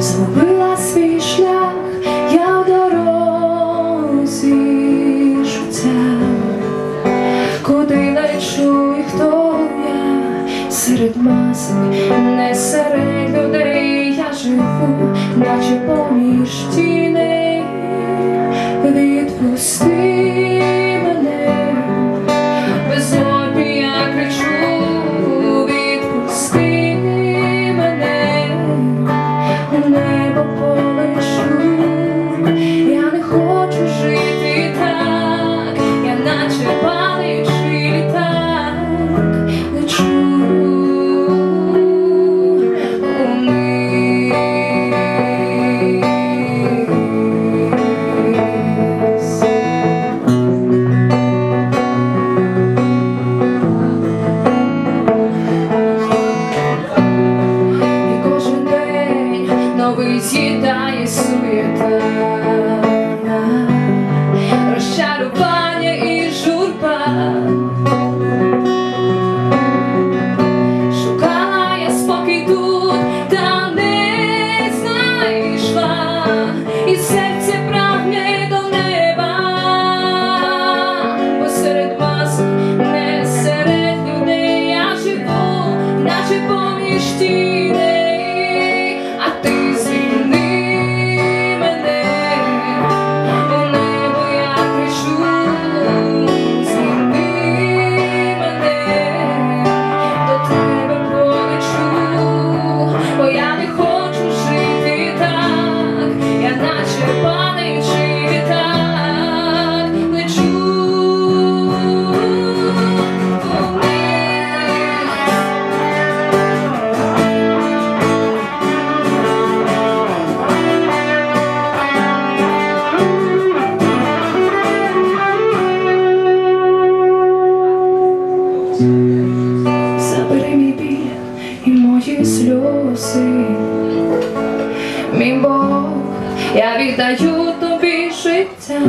згубила свій шлях, я в дорозі життя, куди не чую, хто я серед маси, не серед людей я живу, наче поміж тіней відпусти. Новий з'їдає суєта, розчарування і журба. Шукала я спокій тут, та не знайшла, і серце прагне до неба, посеред масок, не серед людей я живу, наче поміж тіней, Забери мій біль і мої сльози, мій Бог, я віддаю тобі життя.